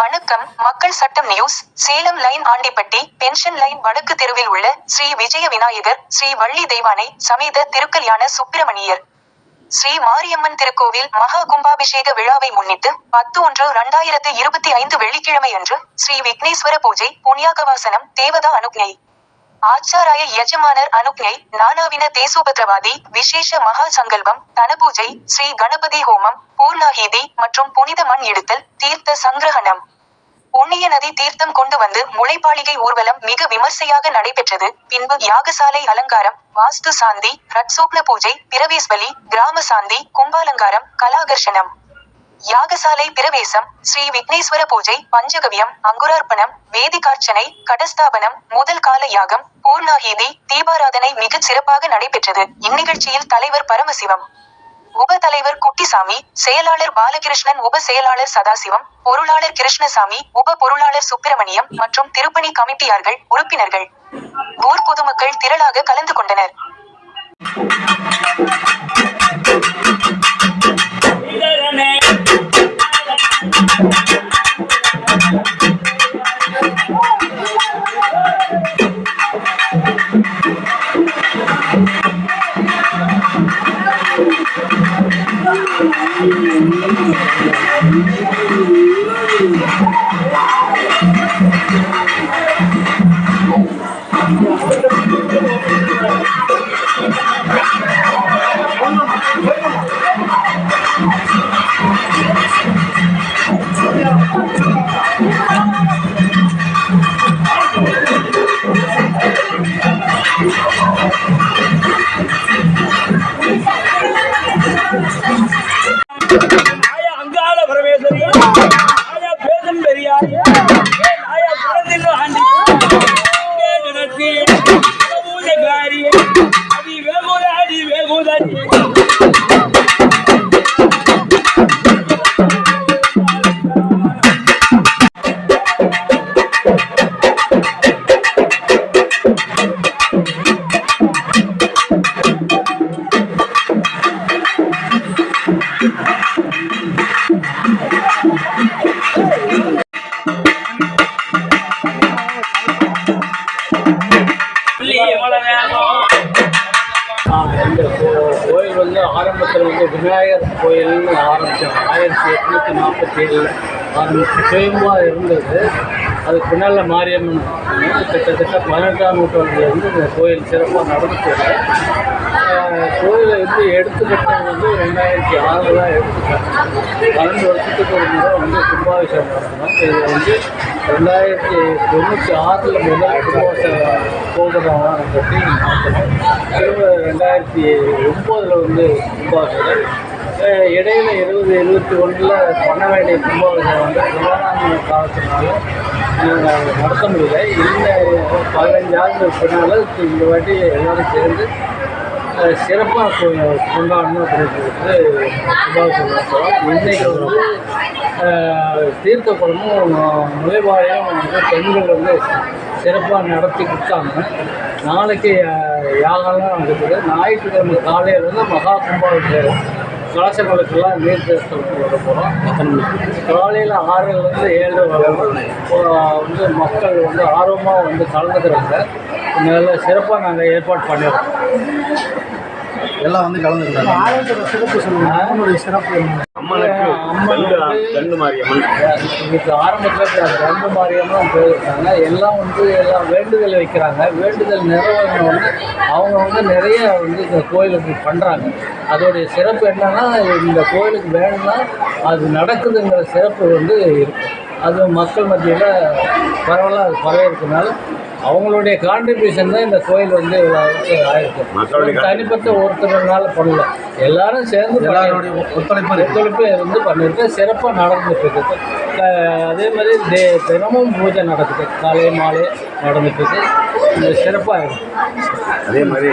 வணக்கம். மக்கள் சட்டம் news. Salem line Andipatti pension line வடக்கு தெருவில் உள்ள ஸ்ரீ விஜய விநாயகர் ஸ்ரீ வள்ளி தெய்வானை சமேத திருக்கல்யாண சுப்பிரமணியர். ஸ்ரீ மாரியம்மன் திருக்கோவில் மகா கும்பாபிஷேக விழாவை முன்னிட்டு பத்து ஒன்று இரண்டாயிரத்து இருபத்தி ஐந்து வெள்ளிக்கிழமை அன்று ஸ்ரீ விக்னேஸ்வர பூஜை புண்ணியாகவாசனம் தேவதா அனுக்ஞை. ஆச்சாராய யஜமானர் அனுக்ஞை நானாவின தேசோபத்ரவாதி விசேஷ மகா சங்கல்பம் தனபூஜை ஸ்ரீ கணபதி ஹோமம் பூர்ணாகீதி மற்றும் புனித மண் எடுத்தல் தீர்த்த சங்கிரகணம். புண்ணிய நதி தீர்த்தம் கொண்டு வந்து முளைப்பாளிகை ஊர்வலம் மிக விமர்சையாக நடைபெற்றது. பின்பு யாகசாலை அலங்காரம் வாஸ்து சாந்தி ரட்சோப்ன பூஜை பிரவேஸ்வலி கிராம சாந்தி கும்பாலங்காரம் கலாகர்ஷனம். யாகசாலை பிரவேசம் ஸ்ரீ விக்னேஸ்வர பூஜை பஞ்சகவியம் அங்குரார்ப்பணம் வேதிகார்ச்சனை கடஸ்தாபனம் முதல் கால யாகம் பூர்ணாகீதி தீபாராதனை மிகச் சிறப்பாக நடைபெற்றது. இந்நிகழ்ச்சியில் தலைவர் பரமசிவம். உப தலைவர் குட்டிசாமி செயலாளர் பாலகிருஷ்ணன் உப செயலாளர் சதாசிவம் பொருளாளர் கிருஷ்ணசாமி உப பொருளாளர் சுப்பிரமணியம் மற்றும் திருப்பணி கமிட்டியார்கள் உறுப்பினர்கள். ஊர் பொதுமக்கள் திரளாக கலந்து கொண்டனர். Yeah. வந்து ஆரம்பத்தில் வந்து விநாயகர் கோயில்னு ஆரம்பித்தோம் ஆயிரத்தி எட்நூற்றி நாற்பத்தி ஏழில் ஆரம்பிச்சு சுயம்பாக இருந்தது. அது பின்னால் மாரியம்மன் கிட்டத்தட்ட பதினெட்டாம் நூற்றாண்டுலேருந்து இந்த கோயில் சிறப்பாக நடந்துட்டு கோயிலை வந்து எடுத்துக்கிட்டது வந்து ரெண்டாயிரத்தி ஆறு தான் எடுத்துக்கிட்டேன் பன்னெண்டு வருஷத்துக்கு ஒரு முறை வந்து கும்பாபிஷேகம் நடத்தணும். இது வந்து ரெண்டாயிரத்தி தொண்ணூற்றி ஆறில் முதல் கும்பாபிஷேகம் கோபுரம் கட்டி நடத்தணும். திரும்ப ரெண்டாயிரத்தி ஒம்போதில் வந்து கும்பாபிஷேகம். இடையில இருபது எழுபத்தி ஒன்றில் பண்ண வேண்டிய கும்பாபிஷேகம் வந்து கொரோனா காலத்தினால நடத்த முடியல. இந்த பதினஞ்சு ஆண்டு பின்னால் இந்த வாட்டி எல்லோரும் சேர்ந்து சிறப்பாக கொண்டாடணும் அப்படின்றது கும்பாபிஷேகம் நடத்துகிறோம் இன்றைக்கு வந்து தீர்த்த குளமும் நுழைவாழையும் வந்து பெண்கள் வந்து சிறப்பாக நடத்தி கொடுத்தாங்க. நாளைக்கு அஹ், யாகம்லாம் நடக்குது. ஞாயிற்றுக்கிழமை காலையில் வந்து மகா கும்பாபிஷேகம். கலசங்களுக்கெல்லாம் நீர் தேர்த்தல் வர போகிறோம் காலையில் ஆறுலேருந்து ஏழு வரைக்கும் வந்து மக்கள் வந்து ஆர்வமாக வந்து கலந்துக்கிறாங்க. நல்ல சிறப்பாக நாங்கள் ஏற்பாடு பண்ணிடுறோம் எல்லாம் வந்து கலந்துக்கிட்டாங்க. அம்மனுக்கு கண்டு மாரியம்மன். இதுக்கு ஆரம்பத்தில் ரெண்டு மாரியம்மன் போயிருக்காங்க. எல்லாம் வந்து எல்லாம் வேண்டுதல் வைக்கிறாங்க. வேண்டுதல் நிறைவேறின வந்து அவங்க வந்து நிறைய வந்து இந்த கோயிலுக்கு பண்ணுறாங்க அதோடைய சிறப்பு என்னன்னா இந்த கோயிலுக்கு வேணும்னா அது நடக்குதுங்கிற சிறப்பு வந்து இருக்கும் அது மக்கள் மத்தியில் பரவலாக அது பரவிருக்கனால அவங்களுடைய கான்ட்ரிபியூஷன் தான் இந்த கோயில் வந்து ஆயிருக்கு. தனிப்பட்ட ஒருத்தர்னால பண்ணல. எல்லாரும் சேர்ந்து எல்லாருடைய ஒத்துழைப்பு. ஒத்துழைப்பு இருந்து பண்ணியிருக்கு சிறப்பாக நடந்துட்டு இருக்குது அதே மாதிரி டே தினமும் பூஜை நடக்குது. காலை மாலை நடந்துட்டு இருக்கு இது சிறப்பாக இருக்கு. அதே மாதிரி